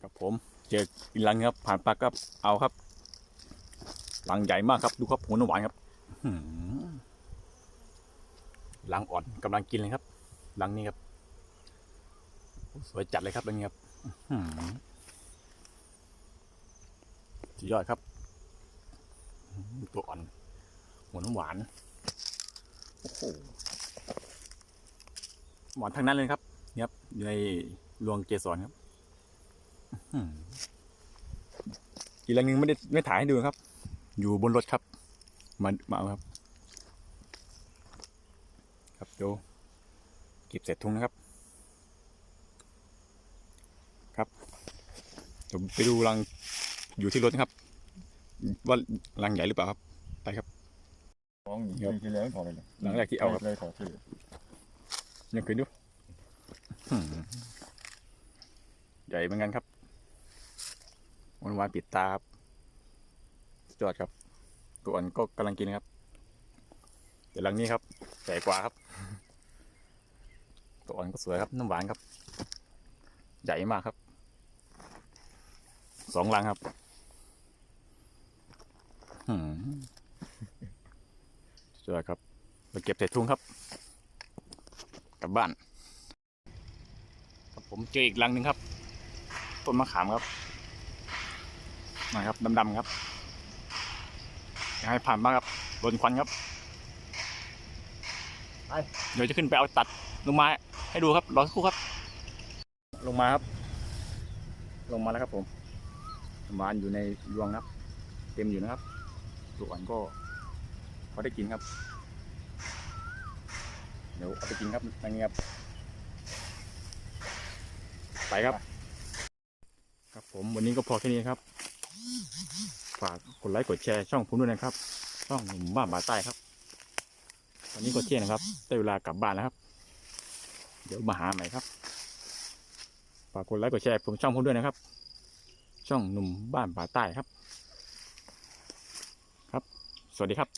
ครับผมเจออีกลังครับ ผ่านปากก็เอาครับลังใหญ่มากครับ ดูครับหัวน้ำหวานครับหลังอ่อนกำลังกินเลยครับลังนี้ครับ สวยจัดเลยครับลังนี้ครับสุดยอดครับ ตัวอ่อน หัวน้ำหวานโอ้โหหวานทั้งนั้นเลยครับ เนี่ครับอยู่ในรวงเกสรครับ อืมอีกแรงหนึ่งไม่ได้ไม่ถ่ายให้ดูครับ อยู่บนรถครับ มามาเอาครับ ครับเดี๋ยวเก็บเสร็จทุงนะครับ ครับเดี๋ยวไปดูรังอยู่ที่รถนะครับ ว่ารังใหญ่หรือเปล่าครับ ไปครับของครับที่แล้วถอดเลยนะหลังแรกที่เอาครับเลยถอดที่ยังเคยดูอืมใหญ่เหมือนกันครับ วันวานปิดตาครับสุดยอดครับตัวอ่อนก็กำลังกินครับ เดี๋ยวหลังนี้ครับใหญ่กว่าครับ ตัวอ่อนก็สวยครับน้ำหวานครับ ใหญ่มากครับ สองลังครับอืมสุดยอดครับไปเก็บใส่ทุ่งครับกลับบ้านผมเจออีกรังหนึ่งครับ ต้นมะขามครับ นะครับดำๆครับอยากให้ผ่านบ้างครับโดนควันครับไปเดี๋ยวจะขึ้นไปเอาตัดลงมาให้ดูครับรอสักครู่ครับ ลงมาครับ ลงมาแล้วครับผมประมาณอยู่ในรวงนะครับ เต็มอยู่นะครับตัวอ่อนก็พอได้กินครับ เดี๋ยวเอาไปกินครับอันนี้ครับไปครับ ครับผมวันนี้ก็พอแค่นี้ครับ ฝากกดไลค์กดแชร์ช่องผมด้วยนะครับ ช่องหนุ่มบ้านบาใต้ครับ ตอนนี้ก็เที่ยงนะครับได้เวลากลับบ้านแล้วครับ เดี๋ยวมาหาใหม่ครับ ฝากกดไลค์กดแชร์ผมช่องผมด้วยนะครับ ช่องหนุ่มบ้านป่าใต้ครับ ครับ สวัสดีครับ